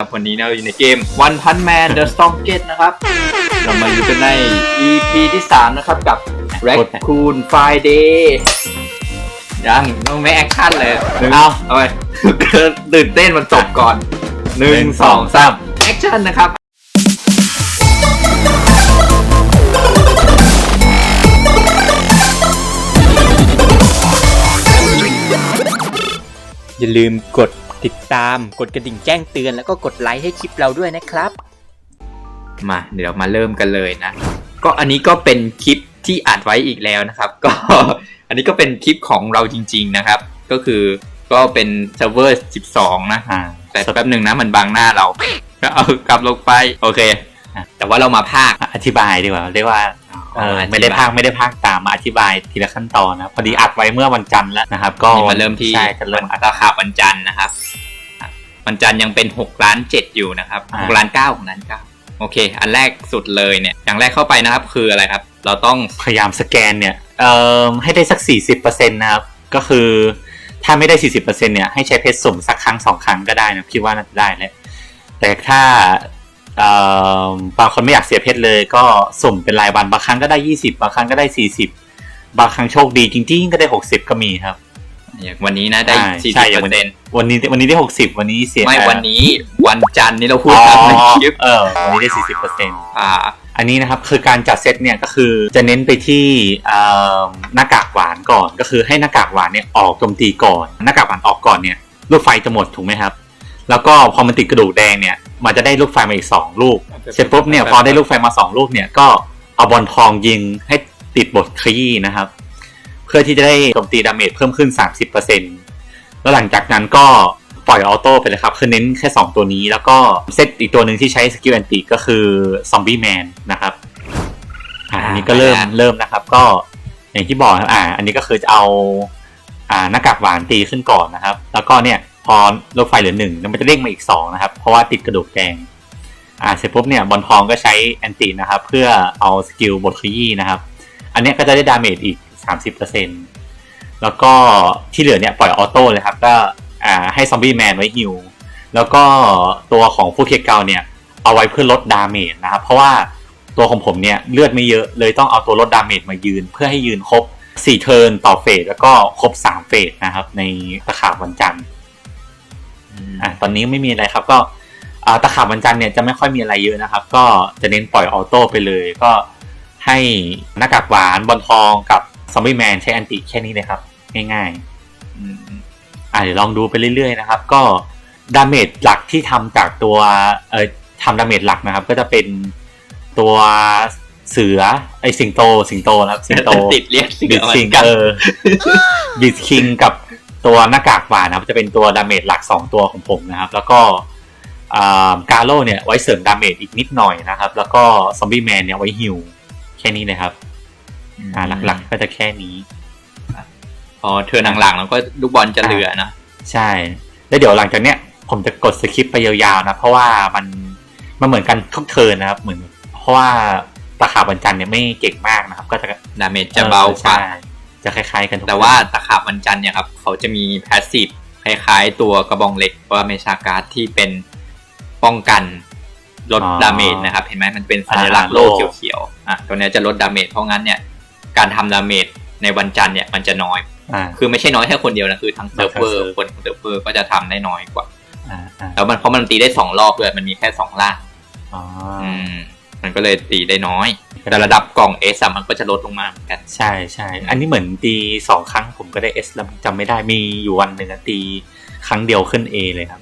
ครับวันนี้เราอยู่ในเกม One Punch Man The Strongest นะครับ เรามาอยู่กันใน EP ที่ 3 นะครับกับ Raccoon Friday ยังต้องไม่แอคชั่นเลยเอาเอาไปตื่นเต้นมันจบก่อนหนึ่งสองสามแอคชั่นนะครับอย่าลืมกด ติดตามกดกระดิ่งแจ้งเตือนแล้วก็กดไลค์ให้คลิปเราด้วยนะครับ มาเดี๋ยวมาเริ่มกันเลยนะ ก็อันนี้ก็เป็นคลิปที่อัดไว้อีกแล้วนะครับ ก็อันนี้ก็เป็นคลิปของเราจริง ๆนะครับ ก็คือก็เป็นเซิร์ฟเวอร์ 12 นะอ่าแต่แป๊บหนึ่งนะมันบังหน้าเรา ก็เอากลับลงไปโอเค แต่ว่าเรามาภาคอธิบายดีกว่าเรียกว่า เอออธิบายไม่ได้พากไม่ได้พากตามมาอธิบายทีละขั้นตอนนะพอดีอัดไว้เมื่อวันจันทร์แล้วนะครับ ก็นี่มาเริ่มที่ใช่จะเริ่มอัดราคาวันจันทร์นะครับอะวันจันทร์ยังเป็น6ล้าน7อยู่นะครับอ่า6ล้าน9 6ล้าน9โอเค อันแรกสุดเลยเนี่ยอย่างแรกเข้าไปนะครับ คืออะไรครับ เราต้องพยายามสแกนเนี่ยเอ่อให้ได้สัก 40%นะครับ ก็คือถ้าไม่ได้ 40%เนี่ยให้ใช้เพชรสุ่มสักครั้งสองครั้งก็ได้นะคิดว่าน่าจะได้แหละแต่ถ้าเอ่อ บางคนไม่อยากเสียเพชรเลย ก็สุ่มเป็นรายวันบางครั้งก็ได้ 20 บางครั้งก็ได้ 40 บางครั้งโชคดีจริงๆก็ได้ 60 ก็มีครับ อย่างวันนี้นะได้ใช่สี่ใช่สิบอย่างเปวัอนร์เซ็นต์วันนี้วันนี้ได้ 60 วันนี้เสียไม่เอ่อวันนี้วันจันทร์นี่เราพูดอ๋อกันในคลิปเออวันนี้ได้ 40%อ่าอันนี้นะครับคือการจัดเซตเนี่ยก็คือจะเน้นไปที่เอ่อหน้ากากหวานก่อนก็คือให้หน้ากากหวานเนี่ยออกโจมตีก่อน หน้ากากหวานออกก่อนเนี่ยลูกไฟจะหมดถูกไหมครับ แล้วก็พอมันติดกระดูกแดงเนี่ย มันจะได้ลูกไฟมาอีกสองลูก เสร็จปุ๊บเนี่ยพอได้ลูกไฟมาสองลูกเนี่ยก็เอาบอลทองยิงให้ติดบทขยี้นะครับ เพื่อที่จะได้โจมตีดาเมจเพิ่มขึ้น 30%แล้วหลังจากนั้นก็ปล่อยออโต้ไปเลยครับ คือเน้นแค่ 2 ตัวนี้ แล้วก็เซตอีกตัวหนึ่งที่ใช้สกิลแอนติก็คือซอมบี้แมนนะครับอ่าอันนี้ก็เริ่มอ่าเริ่มนะครับ ก็อย่างที่บอกครับอ่า อันนี้ก็คือจะเอาอ่าหน้ากากหวานตีขึ้นก่อนนะครับ แล้วก็เนี่ย พอลูกไฟเหลือหนึ่งแล้วมันจะเด้งมาอีกสองนะครับ เพราะว่าติดกระดูกแดงอ่าเสร็จปุ๊บเนี่ยบอลทองก็ใช้แอนตินะครับ เพื่อเอาสกิลบทขยี้นะครับ อันนี้ก็จะได้ดาเมจอีก 30%แล้วก็ที่เหลือเนี่ยปล่อยออโต้เลยครับ ก็อ่าให้ซอมบี้แมนไว้ฮิวแล้วก็ตัวของฟูเคเกาเนี่ย เอาไว้เพื่อลดดาเมจนะครับ เพราะว่าตัวของผมเนี่ยเลือดไม่เยอะเลยต้องเอาตัวลดดาเมจมายืน เพื่อให้ยืนครบ 4 เทิร์นต่อเฟสแล้วก็ครบ 3 เฟสนะครับ ในตะขาบวันจันทร์ อะตอนนี้ไม่มีอะไรครับก็อ่าตะขาบวันจันทร์เนี่ยจะไม่ค่อยมีอะไรเยอะนะครับ ก็จะเน้นปล่อยออโต้ไปเลย ก็ให้หน้ากากหวานบอลทองกับซอมบี้แมนใช้แอนติแค่นี้เลยครับ ง่ายๆอะเดี๋ยวลองดูไปเรื่อยๆนะครับ ก็ดาเมจหลักที่ทำจากตัวเอ่อทำดาเมจหลักนะครับ ก็จะเป็นตัวเสือไอสิงโตสิงโตนะครับสิงโตติดเรียกเสืบิอดเหมืคิองนกันเออบิดคิงกับ ตัวหน้ากากหวานนะครับจะเป็นตัวดาเมจหลัก 2 ตัวของผมนะครับ แล้วก็กาโร่เนี่ยไว้เสริมดาเมจอีกนิดหน่อยนะครับ แล้วก็ซอมบี้แมนเนี่ยไว้ฮิวแค่นี้เลยครับอ่าหลักๆก็จะแค่นี้ พอเธอหลังๆแล้วก็ลูกบอลจะเหลือนะใช่ แล้วเดี๋ยวหลังจากเนี้ยผมจะกดสคริปต์ไปยาวๆนะ เพราะว่ามันมันเหมือนกันทุกเทิร์นนะครับ เหมือน เพราะว่าตะขาบวันจันทร์เนี่ยไม่เก่งมากนะครับ ก็จะดาเมจจะเบากว่าใช่ จะคล้ายๆกันทุกแต่ว่าตะขาบวันจันทร์เนี่ยครับเขาจะมีแพสซีฟคล้ายๆ ตัวกระบองเหล็กว่าเมชาการ์ดที่เป็นป้องกันลดดาเมจนะครับเห็นไหมมันเป็นสัญลักษณ์โล่เขียวๆอะตัวเนี้ยจะลดดาเมจเพราะงั้นเนี่ยการทำดาเมจในวันจันทร์เนี่ยมันจะน้อยอ่าคือไม่ใช่น้อยแค่คนเดียวนะคือทั้งเซิร์ฟเวอร์ทั้งเซิร์ฟคนของเซิร์ฟเวอร์ก็จะทำได้น้อยกว่าอ่าอ่าแล้วมันเพราะมันตีได้สองรอบเลยมันมีแค่สองล่างอ๋ออืมมันก็เลยตีได้น้อย แต่ระดับกล่องเอสมันก็จะลดลงมาเหมือนกันใช่ใช่อันนี้เหมือนตีสองครั้งผมก็ได้เอสแล้วจำไม่ได้มีอยู่วันหนึ่งอะตีครั้งเดียวขึ้น A เลยครับ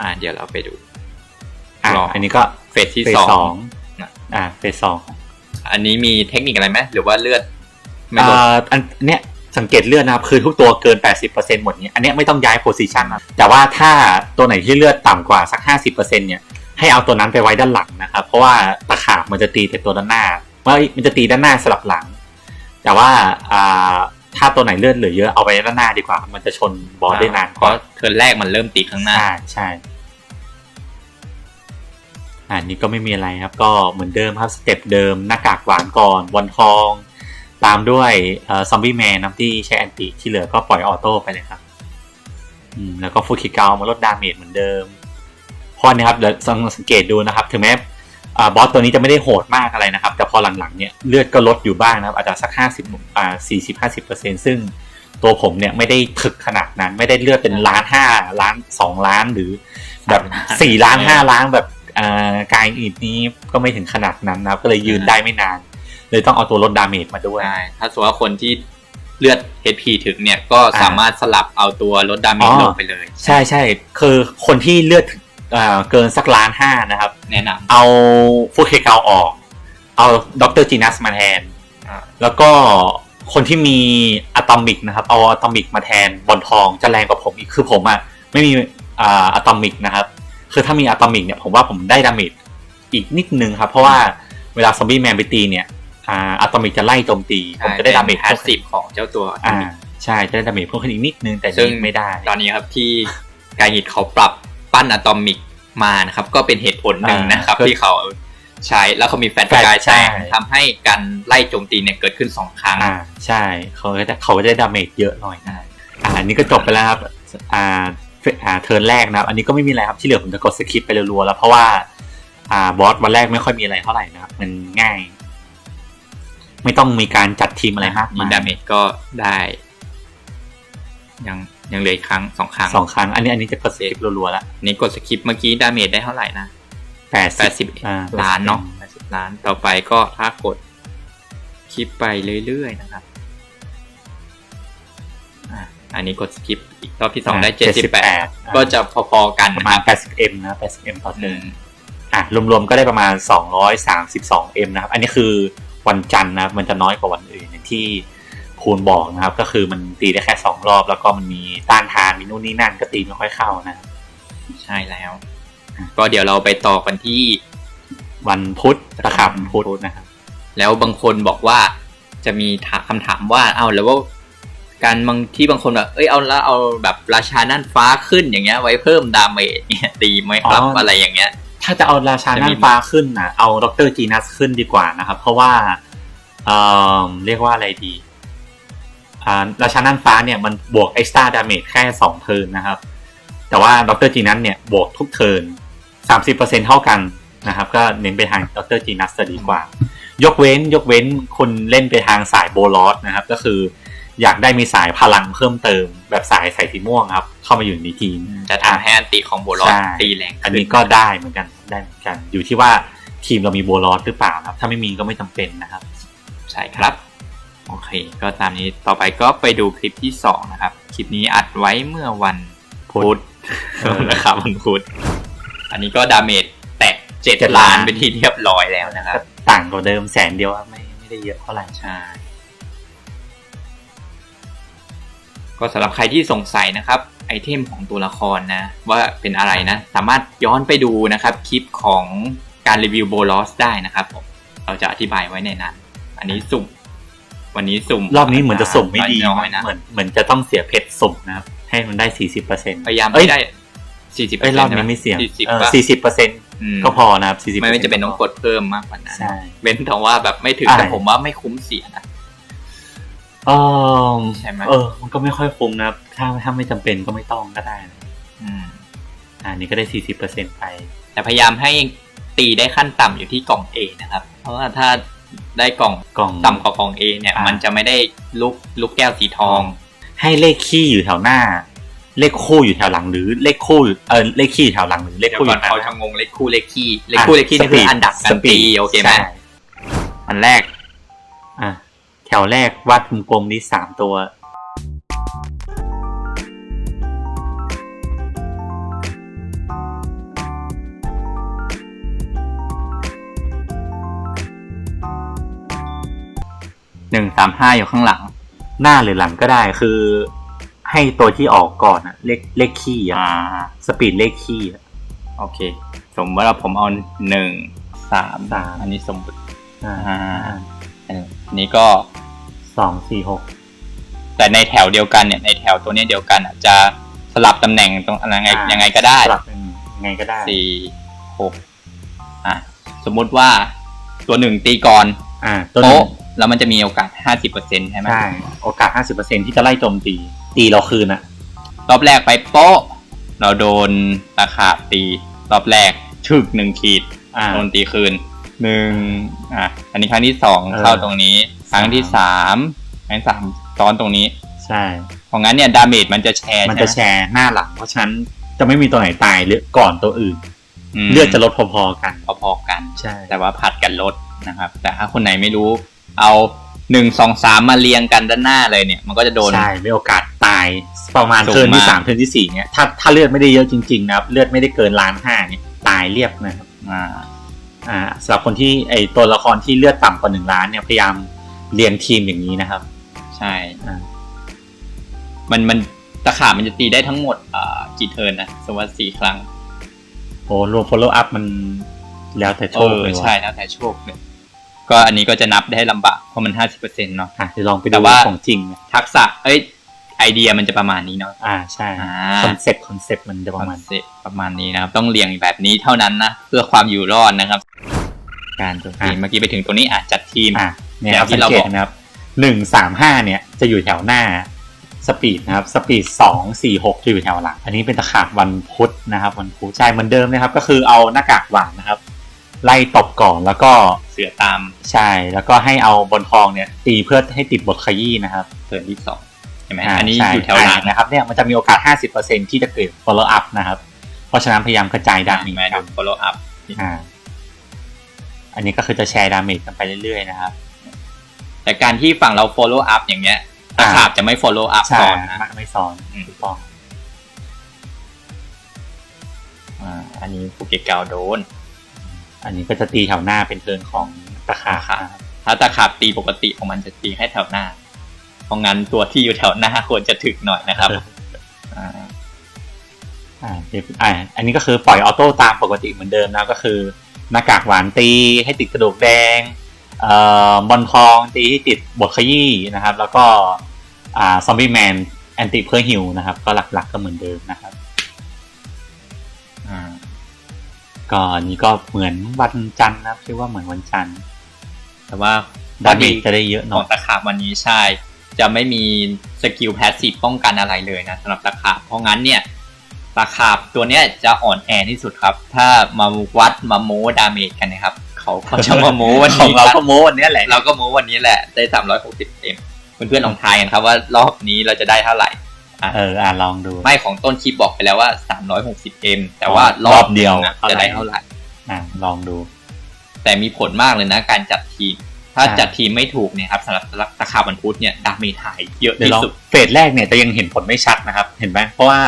อ่า เดี๋ยวเราไปดูอ่าลองอันนี้ก็เฟสที่เฟสสอสองงนะอ่าเฟสสองอันนี้มีเทคนิคอะไรไหมหรือว่าเลือดไม่ลดอ่าอันเนี้ยสังเกตเลือดนะครับคือทุกตัวเกิน 80%หมดเนี้ยอันเนี้ยไม่ต้องย้ายโพซิชันนะแต่ว่าถ้าตัวไหนที่เลือดต่ำกว่าสัก 50%เนี่ยให้เอาตัวนั้นไปไว้ด้านหลังนะครับ เพราะว่าตะขาบมันจะตีแต่ตัวด้านหน้า ว่ามันจะตีด้านหน้าสลับหลัง แต่ว่าอ่าถ้าตัวไหนเลือดเหลือเยอะเอาไว้ด้านหน้าดีกว่า มันจะชนบอสได้นานเพกว่าราะเทิร์นแรกมันเริ่มตีข้างหน้า ใช่ใช่อ่านี่ก็ไม่มีอะไรครับ ก็เหมือนเดิมครับสเต็ปเดิมหน้ากากหวานก่อนวันทอง ตามด้วยซอมบี้แมนนะที่ใช้แอนติที่เหลือก็ปล่อยออโต้ไปเลยครับ อืมแล้วก็ฟูคิเกามาลดดาเมจเหมือนเดิมเพราะนะครับเดี๋ยวลองสังเกตดูนะครับ ถึงแม้อ่า บอสตัวนี้จะไม่ได้โหดมากอะไรนะครับ แต่พอหลังๆเนี่ยเลือดก็ลดอยู่บ้างนะครับ อาจจะสักห้าสิบอ่าสี่สิบห้าสิบเปอร์เซ็นซึ่งตัวผมเนี่ยไม่ได้ถึกขนาดนั้น ไม่ได้เลือดเป็นล้านห้าล้านสองล้านหรือแบบสี่ล้านห้าล้านแบบอ่ากายอีดนี้ก็ไม่ถึงขนาดนั้นนะครับ ก็เลยยืนได้ไม่นาน เลยต้องเอาตัวลดดาเมจมาด้วยใช่ถ้าสมมติว่าคนที่เลือด HP ถึงเนี่ยก็สามารถสลับเอาตัวลดดาเมจอ๋อลงไปเลย ใช่ใช่คือคนที่เลือดอ่า เกินสักล้านห้านะครับ แนะนเอาฟูเคเกาออก เอาดรจีนัสมาแทนำอ่าแล้วก็คนที่มีอะตอมิกนะครับ เอาอะตอมิกมาแทนบอลทองจะแรงกว่าผมอีกคือผมอะไม่มีอ่าอะตอมิกนะครับ คือถ้ามีอะตอมิกเนี่ยผมว่าผมได้ดาเมจอีกนิดนึงครับ เพราะว่าเวลาซอมบี้แมนไปตีเนี่ยอ่าอะตอมิกจะไล่โจมตีผมจะได้ดาเมจแพสซีฟของเจ้าตัวอ่าใช่จะได้ดาเมจเพิ่มขึ้นอีกนิดนึงแต่ซึ่งนี่ไม่ได้ ตอนนี้ครับที่กายหิตเขาปรับ ปั้นอะตอมิกมานะครับ ก็เป็นเหตุผลหนึ่งนะครับอ่าที่เขาใช้แล้วเขามีแฟนแฟลชกายแสงใช่ทำให้การไล่โจมตีเนี่ยเกิดขึ้นสองครั้งอ่าใช่เขาก็จะเขาก็จะได้ดาเมจเยอะหน่อยนะอ่าอันนี้ก็จบไปแล้วครับอ่าเฟอ่าเทิร์นแรกนะครับ อันนี้ก็ไม่มีอะไรครับที่เหลือผมจะกดสคิปไปรัวๆแล้วเพราะว่าอ่าบอสวันแรกไม่ค่อยมีอะไรเท่าไหร่นะครับ มันง่าย ไม่ต้องมีการจัดทีมอะไรมากมีมายดาเมจก็ได้ ยังยังเหลืออีกครั้งสองครั้งสองครั้ง อันนี้อันนี้จะกดสคิปรัวๆแล้วนี่กดสกิปเมื่อกี้ดาเมจได้เท่าไหร่นะแปดแปดสิบอ่ล้านเนาะแปดสิบล้านต่อไปก็ถ้ากดคลิปไปเรื่อยๆนะครับอะอันนี้กดสกิปอีกรอบที่สองได้เจ็ดสิบแปดก็จะพอๆกันประนะมาคณรับแปดสิบเอ็มนะแปดสิบเอ็มต่ออืเทิร์นมอะรวมๆก็ได้ประมาณ232 m นะครับ อันนี้คือวันจันทร์นะครับมันจะน้อยกว่าวันอื่นอย่างที่ คูณบอกนะครับ ก็คือมันตีได้แค่2รอบ แล้วก็มันมีต้านทานมีนู่นนี่นั่นก็ตีไม่ค่อยเข้านะครับใช่แล้ว ก็เดี๋ยวเราไปต่อกันที่วันพุธนะครับพุธนะครับ แล้วบางคนบอกว่าจะมีถามคำถามว่า เอาแล้วว่าการบางที่บางคนแบบเอ้ยเอาแล้วเอาแบบราชานั่นฟ้าขึ้นอย่างเงี้ย ไว้เพิ่มดาเมจเนี่ยดีไหมครับอ๋อออะไรอย่างเงี้ย ถ้าจะเอาราชาน่านฟ้าขึ้นนะเอาดรจีนัสขึ้นดีกว่านะครับ เพราะว่าเอ่อเรียกว่าอะไรดีอ่า ราชาน่านฟ้าเนี่ยมันบวกเอ็กซ์ตร้าดาเมจแค่สองเทิร์นนะครับ แต่ว่าดรจีนัสเนี่ยบวกทุกเทิร์นสามสิบเปอร์เซ็นเท่ากันนะครับ ก็เน้นไปทางดรจีนัสจะดีกว่า ยกเว้นยกเว้นคุณเล่นไปทางสายโบลอสนะครับ ก็คืออยากได้มีสายพลังเพิ่มเติม แบบสายสายสีม่วงครับ เข้ามาอยู่ในทีมจะทำให้อันติของโบลอสใช่ตีแรงขึ้อันนี้ก็ได้เหมือนกันได้เหมือนกัน อยู่ที่ว่าทีมเรามีโบลอสหรือเปล่านะครับ ถ้าไม่มีก็ไม่จำเป็นนะครับ ใช่ครับโอ เคก็ตามนี้ต่อไปก็ไปดูคลิปที่สองนะครับ คลิปนี้อัดไว้เมื่อวันพุธเออนะครับวันพุธอันนี้ก็ดาเมจแตะเจ็ดเจ็ดล้าล้านนเป็นที่เรียบร้อยแล้วนะครับก็ต่างกว่าเดิมแสนเดียวอะไม่ไม่ได้เยอะเท่าไหร่ใช่ก็สำหรับใครที่สงสัยนะครับไอเทมของตัวละครนะว่าเป็นอะไรนะ สามารถย้อนไปดูนะครับคลิปของการรีวิวโบลอสได้นะครับผมเราจะอธิบายไว้ในนั้น อันนี้สุ่ม วันนี้สุ่มรอบนี้เหมือนจะสุ่มไม่ดีน้อยๆนะเหมือนเหมือนจะต้องเสียเพชรสุ่มนะครับ ให้มันได้สี่สิบเปอร์เซ็นต์พยายามเอ้ยให้ได้สี่สิบเอ้ยรอบนี้ไม่เสี่ยงสี่สิบเออสี่สิบเปอร์เซ็นต์ก็พอนะครับสี่สิบไม่ไม่จะเป็นต้องกดเพิ่มมากกว่านั้นใช่เว้นแต่ว่าแบบไม่ถึงอ่าแต่ผมว่าไม่คุ้มเสียนะเออใช่ไหมเออ มันก็ไม่ค่อยคุ้มนะครับ ถ้าถ้าไม่จำเป็นก็ไม่ต้องก็ได้นะอืมอันนี้ก็ได้สี่สิบเปอร์เซ็นต์ไป แต่พยายามให้ตีได้ขั้นต่ำอยู่ที่กล่อง A นะครับ เพราะว่าถ้า ได้กล่องกล่อง ต่ำกว่ากล่อง A เนี่ย อ่ามั มันจะไม่ได้ลูกลูกแก้วสีทอง ให้เลขขี้อยู่แถวหน้า เลขคู่อยู่แถวหลังหรือเลขคู่อยู่เออเลขขี้อยู่แถวหลังหรือเลขเดี๋ยวคู่อก่อนยู่แถวเขาหน้าชะงงเลขคู่เลขขี้เลขคู่เลขขี้นี่คืออันดับกันตีโอเคไหม ใช่อันแรก อะ แถวแรกวาดกลมๆนี่สามตัว หนึ่งสามห้าอยู่ข้างหลัง หน้าหรือหลังก็ได้คือ ให้ตัวที่ออกก่อนอะเลขเลขขี้อะอ่า สปีดเลขขี้อะ โอเค สมมติว่าผมเอาหนึ่งสามสาม อันนี้สมมติอ่าอ่าอันนี้ก็ สองสี่หกแต่ในแถวเดียวกันเนี่ยในแถวตัวเนี้ยเดียวกันอะจะสลับตำแหน่งตรงอะไรไงอ่ายังไงก็ได้สลับเป็นยังไงก็ได้สี่หกอะสมมุติว่าตัวหนึ่งตีก่อนอ่าตัวหนึงโต๊ะ แล้วมันจะมีโอกาสห้าสิบเปอร์เซ็นต์ใช่ไหมใช่โอกาสห้าสิบเปอร์เซ็นที่จะไล่โจมตี ตีเราคืนอะรอบแรกไปโป๊ะ เราโดนตะขาบตี รอบแรกชึกหนึ่งขีดอ่า โดนตีคืนหนึ่งอะอันนี้ครั้งที่สองเออ เข้าตรงนี้ ครั้งที่สามครั้งที่สามซ้อนตรงนี้ใช่ เพราะงั้นเนี่ยดาเมจมันจะแชร์มันใช่จะไหแชร์หน้าหลัง เพราะฉะนั้นจะไม่มีตัวไหนตายหรือก่อนตัวอื่น มเลือดจะลดพอๆกัน พอๆกัน ใช่แต่ว่าผัดกันลดนะครับ แต่ถ้าคนไหนไม่รู้ เอาหนึ่งสองสามมาเรียงกันด้านหน้าเลยเนี่ย มันก็จะโดน ใช่มีโอกาสตายประมาณสูงเทิร์นที่มากสามเทิร์นที่สี่เนี่ยถ้าถ้าเลือดไม่ได้เยอะจริงๆนะครับ เลือดไม่ได้เกินล้านห้าเนี่ยตายเรียบนะครับอ่าอ่าสำหรับคนที่ไอตัวละครที่เลือดต่ำกว่าหนึ่งล้านเนี่ยพยายามเรียงทีมอย่างนี้นะครับ ใช่อ่ามันมันตะขาบมันจะตีได้ทั้งหมดอ่ากี่เทิร์นนะสมมติว่าสี่ครั้งโอ้รวม follow up มันแล้วแต่โชเอคอเลยว่ะใช่แล้วแต่โชคเลย ก็อันนี้ก็จะนับได้ลำบากเพราะมันห้าสิบเปอร์เซ็นต์เนาะ อะเดี๋ยวลองไปแต่ดูว่า ของจริงนะทักษะเอ้ยไอเดียมันจะประมาณนี้เนาะ อ่าใช่อ่า คอนเซ็ปต์คอนเซ็ปต์มันจะปประระมามาณณเซประมาณนี้นะครับ ต้องเรียงแบบนี้เท่านั้นนะ เพื่อความอยู่รอดนะครับ การโจมตีเมื่อกี้ไปถึงตัวนี้อะจัดทีม อะเนี่ยอย่างครับที่สังเราเกบตอก นะครับหนึ่งสามห้าเนี่ยจะอยู่แถวหน้าสปีดนะครับสปีดสองสี่หกจะอยู่แถวหลัง อันนี้เป็นตะขาบวันพุธนะครับวันพุธใช่เหมือนเดิมนะครับ ก็คือเอาหน้ากากหวานนะครับ ไล่ตบก่อนแล้วก็เสือตามใช่แล้วก็ให้เอาบนทองเนี่ยตีเพื่อให้ติดบทขยี้นะครับเทิร์นที่สองเห็นไหมาอันนี้ใช่อยู่แถวหลังานะครับเนี่ยมันจะมีโอกาส 50%ที่จะเกิด follow up นะครับ เพราะฉะนั้นพยายามกระจายดาเห็เมนจไหมโดน follow up อ่าอันนี้ก็คือจะแชร์ดาเมจกันไปเรื่อยๆนะครับ แต่การที่ฝั่งเรา follow up อย่างเงี้ยตะขาบจะไม่ follow up ใช่ก่อนนะไม่ไม่ซ้อนอืมถูกต้องอ่าอันนี้ภูเก็ตเกาโดน อันนี้ก็จะตีแถวหน้าเป็นเทิร์นของตะขาบตะขาบนะครับถ้าตะขาบตีปกติของมันจะตีแค่แถวหน้า เพราะงั้นตัวที่อยู่แถวหน้าควรจะถึกหน่อยนะครับอ่าอ่าเดี๋ยวอ่าอันนี้ก็คือปล่อยออโต้ตามปกติเหมือนเดิมนะก็คือหน้ากากหวานตีให้ติดกระดูกแดงเอ่อบอลทองตีให้ติดบทขยี้นะครับ แล้วก็อ่าซอมบี้แมนแอนติเพื่อฮิวนะครับ ก็หลักๆก็เหมือนเดิมนะครับ ก็อันนี้ก็เหมือนวันจันทร์นะครับเรียกว่าเหมือนวันจันทร์ แต่ว่าดาเมจจะได้เยอะหขน่อองยตะขาบวันนี้ใช่ จะไม่มีสกิลแพสซีฟป้องกันอะไรเลยนะสำหรับตะขาบเพราะงั้นเนี่ยตะขาบตัวเนี้ยจะอ่อนแอที่สุดครับ ถ้ามาวัดมาโม้ดาเมจกันนะครับ เขาเขาจะมาโม้วันของนี้เรากันก็โม้วันเนี้ยแหละเราก็โม้วันนี้แหละได้360เอ็มเพื่อนๆลองทายกันครับว่ารอบนี้เราจะได้เท่าไหร่ เอออ่าลองดู ไม่ของต้นคลิปบอกไปแล้วว่า 360เอ็มแต่ว่ารรออบบเดียวหนึ่งอะจะได้เท่าไหร่อ่าลองดู แต่มีผลมากเลยนะการจัดทีม ถ้าใช่จัดทีมไม่ถูกเนี่ยครับสำหรับตะขาบวันพุธเนี่ยดาเมจหายเยอะเดี๋ยวที่ลองสุดเฟสแรกเนี่ยจะยังเห็นผลไม่ชัดนะครับ เห็นไหมเพราะว่า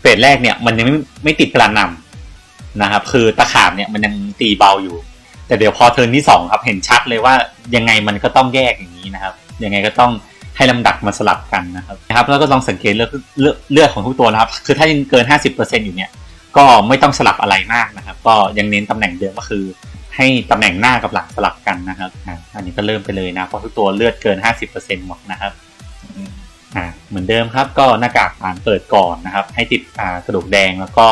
เฟสแรกเนี่ยมันยังไม่ไม่ติดกระหนำนะครับ คือตะขาบเนี่ยมันยังตีเบาอยู่ แต่เดี๋ยวพอเทิร์นที่สองครับเห็นชัดเลยว่ายังไงมันก็ต้องแยกอย่างนี้นะครับ ยังไงก็ต้อง ให้ลำดับมาสลับกันนะครับนะครับ แล้วก็ลองสังเกตเลือดเลือดเลือดของทุกตัวนะครับ คือถ้ายังเกิน 50%อยู่เนี่ย ก็ไม่ต้องสลับอะไรมากนะครับ ก็ยังเน้นตำแหน่งเดิมก็คือ ให้ตำแหน่งหน้ากับหลังสลับกันนะครับอันนี้ก็เริ่มไปเลยนะเพราะทุกตัวเลือดเกิน 50%หมดนะครับอ่าเหมือนเดิมครับก็หน้ากากผ่านเปิดก่อนนะครับ ให้ติดอ่ากระดูกแดงแล้วก็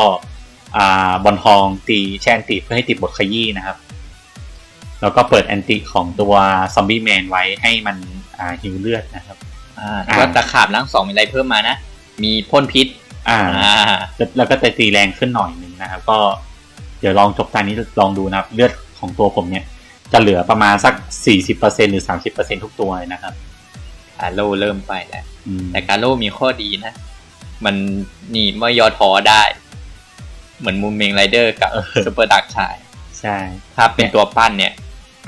อ่าบอลทองตีแช่นติเพื่อให้ติดบทขยี้นะครับ แล้วก็เปิดแอนติของตัวซอมบี้แมนไว้ให้มันอ่าฮิวเลือดนะครับ อ่าแล้วก็ตะขาบล่างสองมีอะไรเพิ่มมานะ มีพ่นพิษ อ่าอ่าแล้วแล้วก็จะตีแรงขึ้นหน่อยหนึ่งนะครับ ก็เดี๋ยวลองจบตานี้ลองดูนะครับ เลือดของตัวผมเนี่ย จะเหลือประมาณสัก 40%หรือ 30%ทุกตัวเลยนะครับกาโลเริ่มไปแล้วอืมแต่กาโลมีข้อดีนะ มันนี่ไม่ย่อท้อได้ เหมือนมูมเมงไรเดอร์กับเออซูเปอร์ดักชาย ใช่ ถ้าเป็นตัวปั้นเนี่ย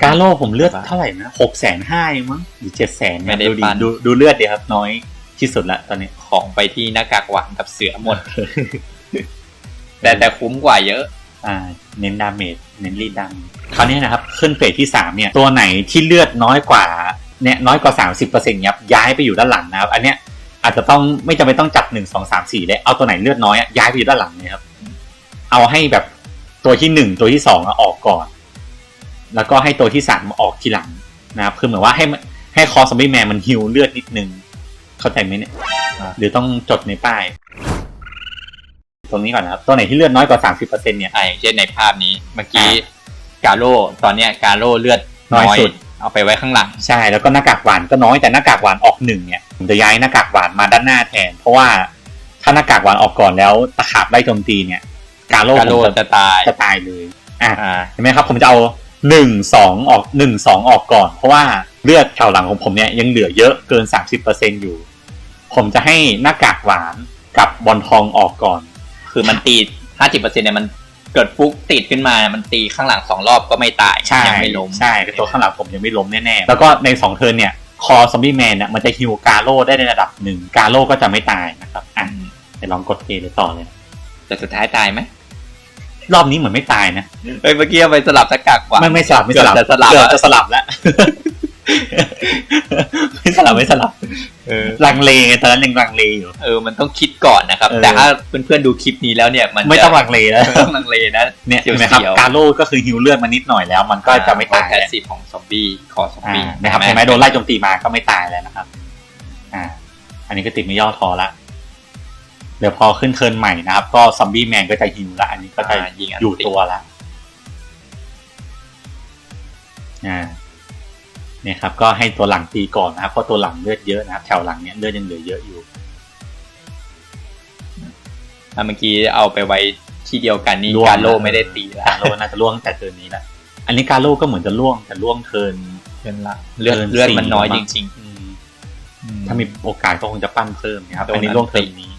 กาโลผมเลือดเท่าไหร่นะหกแสนห้ามั้งหรือเจ็ดแสนไม่ได้ดูดิปั้นดูดูเลือดเดียวครับน้อยที่สุดละตอนนี้ของไปที่หน้ากากหวานกับเสือหมด แต่แต่คุ้มกว่าเยอะ อ่า เน้นดาเมจเน้นรีดดาเมจคราวนี้นะครับ ขึ้นเฟสที่สามเนี่ย ตัวไหนที่เลือดน้อยกว่าเนี่ยน้อยกว่าสามสิบเปอร์เซ็นต์ยับย้ายไปอยู่ด้านหลังนะครับ อันเนี้ยอาจจะต้องไม่จำเป็นต้องจับหนึ่งสองสามสี่เลยเอาตัวไหนเลือดน้อยอะย้ายไปอยู่ด้านหลังเลยครับ เอาให้แบบตัวที่หนึ่งตัวที่สองอะออกก่อน แล้วก็ให้ตัวที่สามมาออกทีหลังนะครับคือเหมือนว่าให้มันให้คอสมิแมนมันฮิวเลือดนิดนึง เข้าใจไหมเนี่ยอ่าหรือต้องจดในป้าย ตรงนี้ก่อนนะครับ ตัวไหนที่เลือดน้อยกว่าสามสิบเปอร์เซ็นต์เนี่ยอ่าอย่างเช่นในภาพนี้เมื่อกี้อ่กาโลตอนเนี้ยกาโลเลือดน้อยสุด เอาไปไว้ข้างหลัง ใช่แล้วก็หน้ากากหวานก็น้อยแต่หน้ากากหวานออกหนึ่งเนี่ยผมจะย้ายหน้ากากหวานมาด้านหน้าแทน เพราะว่าถ้าหน้ากากหวานออกก่อนแล้วตะขาบไล่โจมตีเนี่ย กาโลกาโลผมจะจะตายจะตายเลยอะอ่าเห็นไหมครับผมจะเอา หนึ่งสองออกหนึ่งสองออกก่อน เพราะว่าเลือดแถวหลังของผมเนี่ยยังเหลือเยอะเกินสามสิบเปอร์เซ็นอยู่ ผมจะให้หน้ากากหวานกับบอลทองออกก่อน คือมันตีห้าสิบเปอร์เซ็นเนี่ยมันเกิดฟุกติดขึ้นมา มันตีข้างหลังสองรอบก็ไม่ตายใช่ยังไม่ล้มใช่แต่ตัวข้างหลังผมยังไม่ล้มแน่ๆ แล้วก็ในสองเทิร์นเนี่ย คอซอมบี้แมนเนี่ยมันจะฮิวกาโร่ได้ในระดับหนึ่งกาโร่ก็จะไม่ตายนะครับอะเดี๋ยวลองกดเกเลยต่อเลยแต่สุดท้ายตายไหม รอบนี้เหมือนไม่ตายนะเฮ้ยเมื่อกี้เอาไปสลับตะกากกว่าไม่ไม่สลับไม่สลับเกือบจะสลับเกือบอะจะสลับแล้วไม่สลับไม่สลับเออลังเลไงตอนนั้นยังลังเลอยู่เออมันต้องคิดก่อนนะครับเออแต่ถ้าเพื่อนๆดูคลิปนี้แล้วเนี่ย มันไม่จะต้องลังเลแล้วไม่ต้องลังเลนะเนี่ยเสียวๆเห็นไหมครับกาโร่ก็คือฮิวเลือดมานิดหน่อยแล้ว มันก็จะไม่ตายแพสซีฟของซอมบี้คอซอมอ่าบี้นะครับเห็นไหมโดนไล่โจมตีมาก็ไม่ตายแล้วนะครับ อ่า อันนี้ก็ติดไม่ย่อท้อละ เดี๋ยวพอขึ้นเทิร์นใหม่นะครับ ก็ซอมบี้แมนก็จะฮิวละอันนี้ก็จะอ่ายิงอันอยู่ติตัวละอ่าเนี่ยครับ ก็ให้ตัวหลังตีก่อนนะครับเพราะตัวหลังเลือดเยอะนะครับ แถวหลังเนี้ยเลือดยังเหลือเยอะอยู่ อะเมื่อกี้เอาไปไว้ที่เดียวกันนี่ล่วง การโลไม่ได้ตีแล้วกาโร่น่าจะล่วงตั้งแต่เทิร์นนี้ละอันนี้กาโร่ก็เหมือนจะล่วงแต่ล่วงเทิร์นเลือดละเลือดเกินเลือดมันสี่น้อยมั้จงริง อืมๆถ้ามีโอกาสก็คงจะปั้นเพิ่มนะครับโดนอันนี้อันล่วงเทิร์นติ นี้มา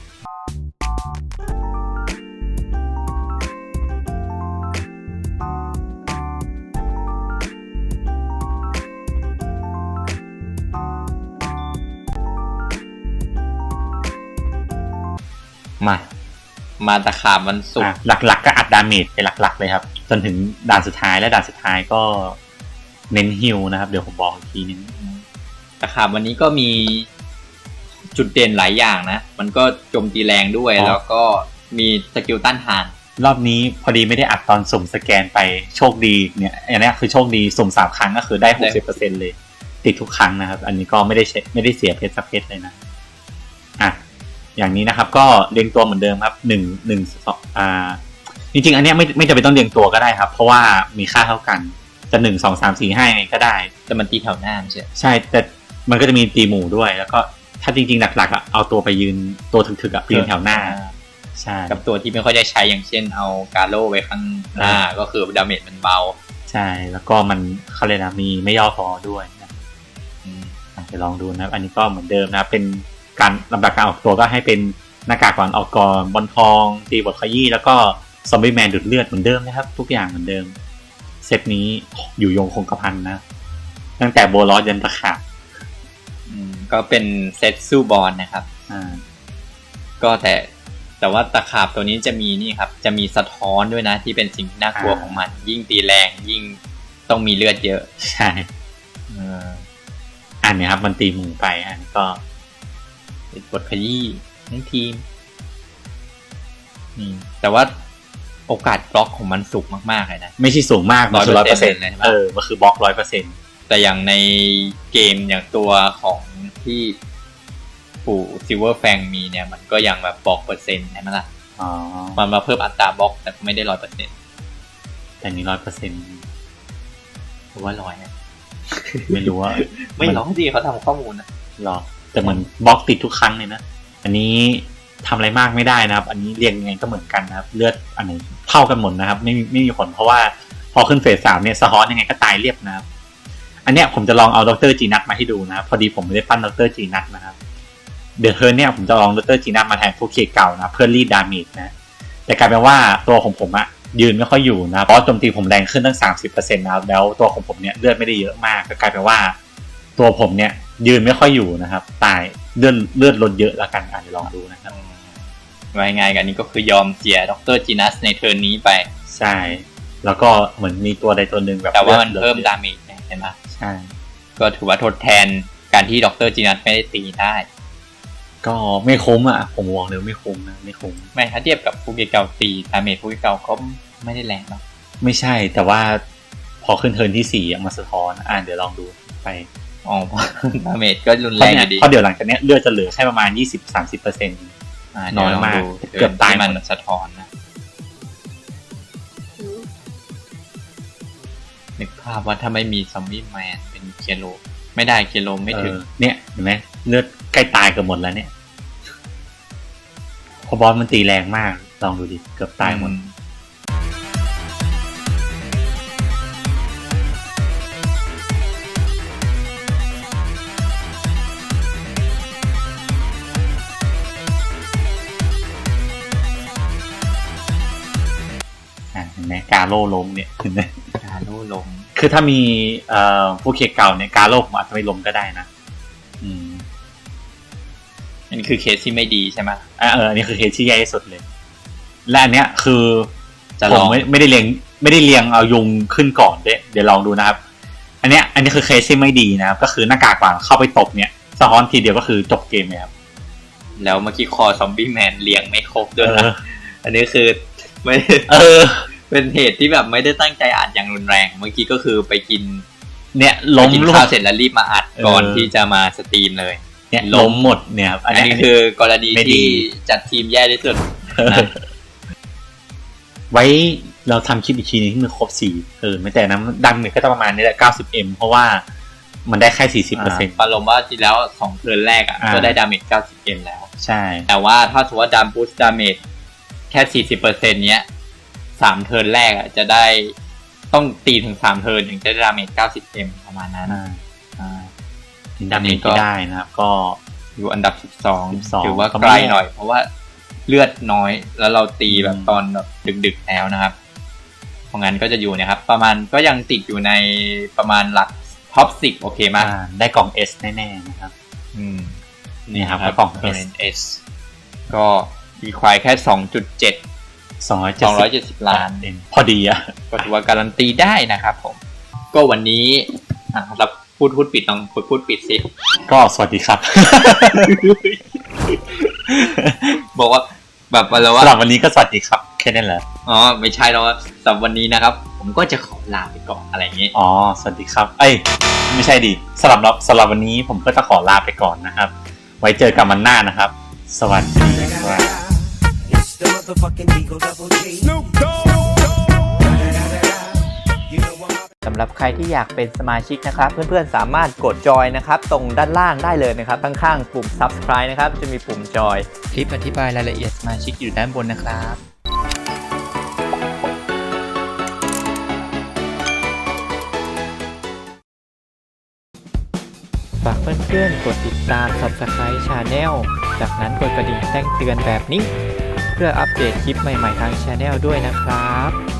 มาตะขาบมันสุกอะหลักๆก็อัดดาเมจเป็นหลัก ๆ เลยครับ จนถึงด่านสุดท้ายและด่านสุดท้ายก็เน้นฮิลนะครับ เดี๋ยวผมบอกอีกทีนึงตะขาบวันนี้ก็มีจุดเด่นหลายอย่างนะ มันก็โจมตีแรงด้วยแล้วก็มีสกิลต้านทาน รอบนี้พอดีไม่ได้อัดตอนสุ่มสแกนไปโชคดีเนี่ยอันเนี้ยคือโชคดีสุ่มสามครั้งก็คือได้หกสิบเปอร์เซ็นเลย ติดทุกครั้งนะครับ อันนี้ก็ไม่ได้เชไม่ได้เสียเพชรสักเพชรเลยนะอะ อย่างนี้นะครับ ก็เรียงตัวเหมือนเดิมครับหนึ่งหนึ่งสองอ่าจริงๆ อันเนี้ยไม่ไม่จำเป็นต้องเรียงตัวก็ได้ครับ เพราะว่ามีค่าเท่ากันจะหนึ่งสองสามสี่ห้ายังไงก็ได้ แต่มันตีแถวหน้าไม่ใช่ใช่แต่มันก็จะมีตีหมู่ด้วย แล้วก็ถ้าจริงๆหลักๆอะเอาตัวไปยืนตัวถึกๆอะไปยืนแถวหน้าใช่กับตัวที่ไม่ค่อยได้ใช้อย่างเช่นเอากาโร่ไว้ข้างหน้าก็คือดาเมจมันเบา ใช่แล้วก็มันเขาเลยกนะมีไม่ย่อท้อด้วยนะอืมอะเดี๋ยวลองดูนะครับ อันนี้ก็เหมือนเดิมนะเป็น การลำดับการออกตัวก็ให้เป็นหน้ากากก่อนออกก่อนบอลทอง ตีบทขยี้แล้วก็ซอมบี้แมนดูดเลือดเหมือนเดิมนะครับ ทุกอย่างเหมือนเดิม เซตนี้อยู่ยงคงกระพันนะ ตั้งแต่โบลอสยันตะขาบอืมก็เป็นเซตสู้บอลนะครับอ่าก็แต่แต่ว่าตะขาบตัวนี้จะมีนี่ครับ จะมีสะท้อนด้วยนะ ที่เป็นสิ่งที่น่ากลัวอ่าของมัน ยิ่งตีแรงยิ่งต้องมีเลือดเยอะ ใช่เอออันเนี้ยครับ มันตีหมู่ไปอันนี้ก็ เป็นบทขยี้ทั้งทีมนี่แต่ว่าโอกาสบล็อกของมันสูงมากๆเลยนะ ไม่ใช่สูงมากมันคือร้อยเปอร์เซ็น100%ต์เลยใช่ไหมเออมันคือบล็อกร้อยเปอร์เซ็นต์แต่อย่างในเกมอย่างตัวของที่ปู่ซิลเวอร์แฟงมีเนี่ยมันก็ยังแบบบอกเปอร์เซ็นต์ใช่ไหมล่ะอ๋อมันมาเพิ่มอัตราบล็อกแต่ก็ไม่ได้ร้อยเปอร์เซ็นต์แต่นี้ร้อยเปอร์เซ็นต์หรือว่าร้อยนะไม่รู้ว่า ไม่ร้อยดีเขาทำข้อมูลนะหรอ แต่เหมือนบล็อกติดทุกครั้งเลยนะ อันนี้ทำอะไรมากไม่ได้นะครับ อันนี้เรียงยังไงก็เหมือนกันนะครับ เลือดอันไหนเท่ากันหมดนะครับ ไม่มีไม่มีผลเพราะว่าพอขึ้นเฟสสามเนี่ยสะท้อนยังไงก็ตายเรียบนะครับ อันเนี้ยผมจะลองเอาดรจีนัทมาให้ดูนะครับ พอดีผมไม่ได้ปั้นดรจีนัทนะครับเดี๋ยวเทอร์นเนี่ยผมจะลองดรจีนัทมาแทนฟูเคเก่านะเพื่อรีดดาเมจนะแต่กลายเป็นว่าตัวของผมอะยืนไม่ค่อยอยู่นะเพราะโจมตีผมแรงขึ้นตั้ง 30%นะครับแล้วตัวของผมเนี่ยเลือดไม่ได้เยอะมากก็กลายเป็นว่า ตัวผมเนี่ย ยืนไม่ค่อยอยู่นะครับ ตายเลือดเลือดลดเยอะแล้วกันอะเดี๋ยวลองดูนะครับว่าง่ายๆกันนี้ก็คือยอมเสียดรจีนัสในเทิร์นนี้ไป ใช่ แล้วก็เหมือนมีตัวใดตัวหนึ่งแบบแต่ว่ามันลือดเพิ่มลยดาเมจไงเห็นไหมใช่ ก็ถือว่าทดแทนการที่ดรจีนัสไม่ได้ตีได้ ก็ไม่คุ้มอะ ผมมองเลยว่าไม่คุ้มนะไม่คุ้มไม่ถ้าเทียบกับฟูเกเกาตีดาเมจฟูเกเกาก็ไม่ได้แรงหรอกไม่ใช่แต่ว่าพอขึ้นเทิร์นที่สี่อะมาสะท้อนอะเดี๋ยวลองดูไป อ๋อดาเมจก็รุนเพแรราะงอเนี่ยยู่ดีเพราะเดี๋ยวหลังจากเนี้ยเลือดจะเหลือแค่ประมาณยี่สิบสามสิบเปอร์เซ็นต์อ่าน้อยเดี๋วลงมากดูเกือบตายที่มันหมดสะท้อนนะนึกภาพว่าถ้าไม่มีซอมบี้แมนเป็นเคโล ไม่ได้เคโลไม่ถึงเออเนี่ยเห็นไหมเลือดใกล้ตายเกือบหมดแล้วเนี่ยเพอบอสมันตีแรงมาก ลองดูดิเกือบตายหมดอื กาโลล้มเนี่ยเห็นไหมกาโลลงคือถ้ามีเอ่อผู้เคเก่าเนี่ยกาโลผมอาจจะไม่ล้มก็ได้นะอืมอันนี้คือเคสที่ไม่ดีใช่ไหมอะเอออันนี้คือเคสที่แย่ที่สุดเลย และอันเนี้ยคือจะผลมองไม่ไม่ได้เรียงไม่ได้เรียงเอายุงขึ้นก่อนเดี๋ยวเดี๋ยวลองดูนะครับ อันเนี้ย อันนี้คือเคสที่ไม่ดีนะครับ ก็คือหน้ากากหวานเข้าไปตบเนี่ยสะท้อนทีเดียวก็คือจบเกมเลยครับแล้วเมื่อกี้คอซอมบี้แมนเลี้ยงไม่ครบเอด้วยนะออันนี้คือไม่เออ เป็นเหตุที่แบบไม่ได้ตั้งใจอัดอย่างรุนแรง เมื่อกี้ก็คือไปกิน เนี่ยไปล้มกินลูกข้าวเสร็จแล้วรีบมาอัดก่อนเออที่จะมาสตรีมเลย เนี่ยล้ล้มมหมดเนี่ยครับอัอันนเนี้นี้ยคือกรณีไม่ดีที่จัดทีมแย่ที่สุดนะไว้เราทำคลิปอีกทีนึงที่มันครบสี่เออไม่แต่น้ำดันเนี่ยก็จะประมาณนี้แหละ90 m เพราะว่ามันได้แค่40เปอร์เซ็นต์ปารมว่าจริงแล้วสองเทิร์นแรกอะอ่าก็ได้ดาเมจ90เอ็มแล้ว ใช่ แต่ว่าถ้าสมมติว่าดามบูสดาเมจแค่40เปอร์เซ็นเนี้ย สามเทิร์นแรกอะจะได้ต้องตีถึงสามเทิร์นถึงจะได้ดาเมจ90เอ็มประมาณนั้น อ่าอ่าดาเมจที่ได้นะครับ ก็อยู่อันดับ12 12ถือว่าก็ไม่ไกลแย่หน่อย เพราะว่าเลือดน้อยแล้วเราตีแบบอืมตอนแบบดึกๆแล้วนะครับ เพราะงั้นก็จะอยู่เนะครับ ประมาณก็ยังติดอยู่ในประมาณหลักท็อปสิบโอเคมากอ่าได้กล่อง S แน่ๆนะครับ อืมนี่ครับกล่อง S S ก็มีควายแค่2.7 270 270 ล้านเองพอดีอะก็ถือว่าการันตีได้นะครับผม ก็วันนี้อะเราพูดพูดปิดลองพูดพูดปิดสิก็สวัสดีครับ บอกว่าแบบอะไรว่าสำหรับวันนี้ก็สวัสดีครับ แค่นั้นแหละอ๋อไม่ใช่แล้วว่าสำหรับวันนี้นะครับ ผมก็จะขอลาไปก่อนอะไรอย่างงี้อ๋อสวัสดีครับ เอ้ยไม่ใช่ดิสำหรับเราสำหรับวันนี้ผมก็จะขอลาไปก่อนนะครับ ไว้เจอกันมันหน้านะครับ สวัสดี motherfucking Eagle Double G. Snoop Dogg. You know I'm up. สำหรับใครที่อยากเป็นสมาชิกนะครับ เพื่อนๆสามารถกดจอยนะครับ ตรงด้านล่างได้เลยนะครับ ข้างๆปุ่ม subscribe นะครับ จะมีปุ่มจอยคลิปอธิบายรายละเอียดสมาชิกอยู่ด้านบนนะครับฝากเพื่อนๆกดติดตาม subscribe channel จากนั้นกดกระดิ่งแจ้งเตือนแบบนี้ เพื่ออัปเดตคลิปใหม่ๆทางช anel ด้วยนะครับ